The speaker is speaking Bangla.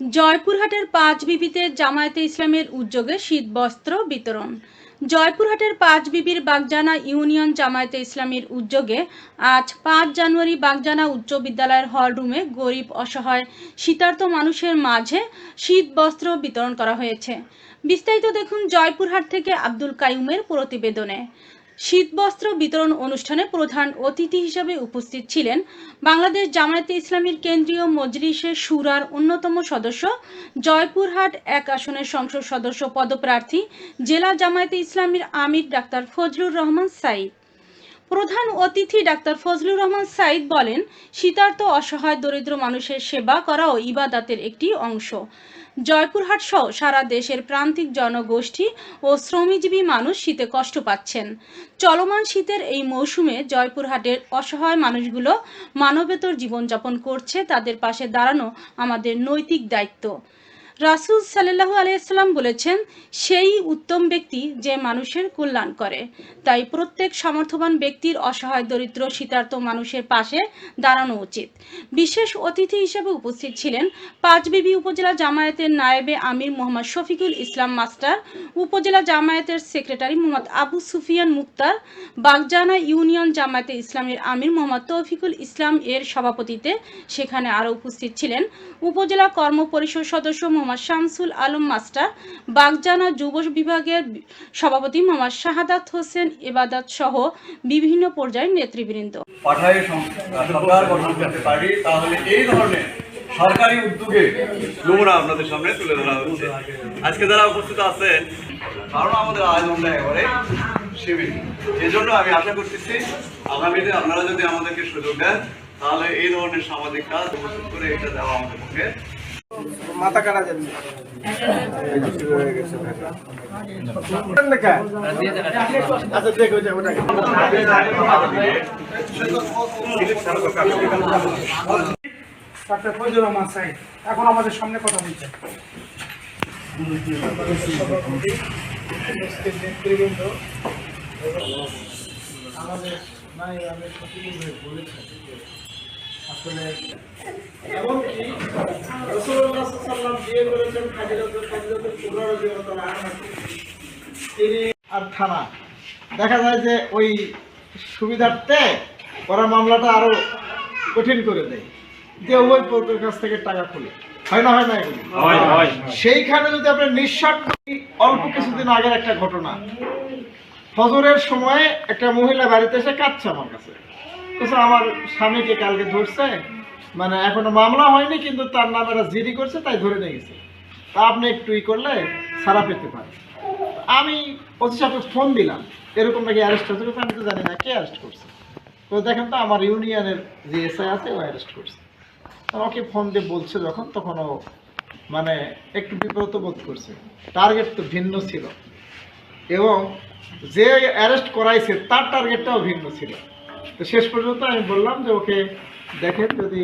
জয়পুরহাটের পাঁচ বিবিতে জামায়াতে ইসলামের উদ্যোগে শীত বস্ত্র বিতরণ। জয়পুরহাটের পাঁচ বিবির বাগজানা ইউনিয়ন জামায়াতে ইসলামীর উদ্যোগে আজ পাঁচ জানুয়ারি বাগজানা উচ্চ বিদ্যালয়ের হল রুমে গরিব, অসহায় শীতার্ত মানুষের মাঝে শীত বস্ত্র বিতরণ করা হয়েছে। বিস্তারিত দেখুন জয়পুরহাট থেকে আব্দুল কাইউমের প্রতিবেদনে। শীতবস্ত্র বিতরণ অনুষ্ঠানে প্রধান অতিথি হিসেবে উপস্থিত ছিলেন বাংলাদেশ জামায়াতে ইসলামীর কেন্দ্রীয় মজলিসের সুরার অন্যতম সদস্য, জয়পুরহাট এক আসনের সংসদ সদস্য পদপ্রার্থী, জেলা জামায়াতে ইসলামীর আমির ডাক্তার ফজলুর রহমান সাইদ প্রধান অতিথি ডাক্তার ফজলুর রহমান সাইদ বলেন শীতার্ত অসহায় দরিদ্র মানুষের সেবা করাও ইবাদাতের একটি অংশ। জয়পুরহাট সহ সারা দেশের প্রান্তিক জনগোষ্ঠী ও শ্রমজীবী মানুষ শীতে কষ্ট পাচ্ছেন। চলমান শীতের এই মৌসুমে জয়পুরহাটের অসহায় মানুষগুলো মানবেতর জীবনযাপন করছে, তাদের পাশে দাঁড়ানো আমাদের নৈতিক দায়িত্ব। রাসুল সাল্লাহ আলাইসাল্লাম বলেছেন, সেই উত্তম ব্যক্তি যে মানুষের কল্যাণ করে। তাই প্রত্যেক সামর্থ্যবান ব্যক্তির অসহায়, দরিদ্র শীতার্ত মানুষের পাশে দাঁড়ানো উচিত। বিশেষ অতিথি হিসেবে উপস্থিত ছিলেন পাঁচবিবি উপজেলা জামায়াতের নায়েবে আমির মোহাম্মদ শফিকুল ইসলাম মাস্টার, উপজেলা জামায়াতের সেক্রেটারি মোহাম্মদ আবু সুফিয়ান মুক্তার, বাগজানা ইউনিয়ন জামায়াতে ইসলামের আমির মোহাম্মদ তৌফিকুল ইসলাম এর সভাপতিতে সেখানে আরও উপস্থিত ছিলেন। উপজেলা কর্ম পরিষদ সদস্য মোহাম্মদ শামসুল আলম মাস্টার বাগজানা যুব বিভাগের সভাপতি মোহাম্মদ শাহাদাত হোসেন এবাদত সহ বিভিন্ন পর্যায়ের নেতৃবৃন্দ। পাঠায় সরকার গঠন করতে পারি তাহলে এই ধরনের সরকারি উদ্যোগে নমুনা আপনাদের সামনে তুলে ধরা হচ্ছে। আজকে যারা উপস্থিত আছেন কারণ আমাদের আয়োজনটা এবারে সীমিত এজন্য আমি আশা করতেছি আগামীতে আপনারা যদি আমাদেরকে সুযোগ দেন তাহলে এই ধরনের সামাজিক কাজ উপস্থিত করে এটা দেওয়া আমাদের পক্ষে মাথা কাটা যাবে। আচ্ছা দেখো যে ওটাকে ডাক্তার ফজল রহমান সাহেব এখন আমাদের সামনে কথা বলছেন। নেতৃবৃন্দ আমাদের আমি সঠিকভাবে বলেছেন আসলে এমনকি বিয়ে করেছেন তিনি আর থানা। দেখা যায় যে ওই সুবিধার্থে ওরা মামলাটা আরও কঠিন করে দেয়। যে উভয় পক্ষের কাছ থেকে টাকা খুলে। হয় না হয় না এগুলি? সেইখানে যদি আপনার নিঃস্বার্থ অল্প কিছুদিন আগের একটা ঘটনা। ফজরের সময় একটা মহিলা বাড়িতে এসে কাঁদছে আমার কাছে। আমার স্বামীকে কালকে ধরছে মানে এখনও মামলা হয়নি কিন্তু তার নামে এরা জিডি করছে তাই ধরে নিয়ে গেছে। তা আপনি একটু ই করলে সারা পেতে পারেন। আমি ওসি সাহেবকে ফোন দিলাম এরকম নাকি অ্যারেস্ট বলছে, আমি তো জানি না কে অ্যারেস্ট করছে? তো দেখেন তো আমার ইউনিয়নের যে এসআই আছে ও অ্যারেস্ট করছে। আমাকে ফোন দিয়ে বলছে যখন তখন ও মানে একটু বিব্রত বোধ করছে। টার্গেট তো ভিন্ন ছিল। এবং যে অ্যারেস্ট করাইছে তার টার্গেটটাও ভিন্ন ছিল। তো শেষ পর্যন্ত আমি বললাম যে ওকে দেখেন যদি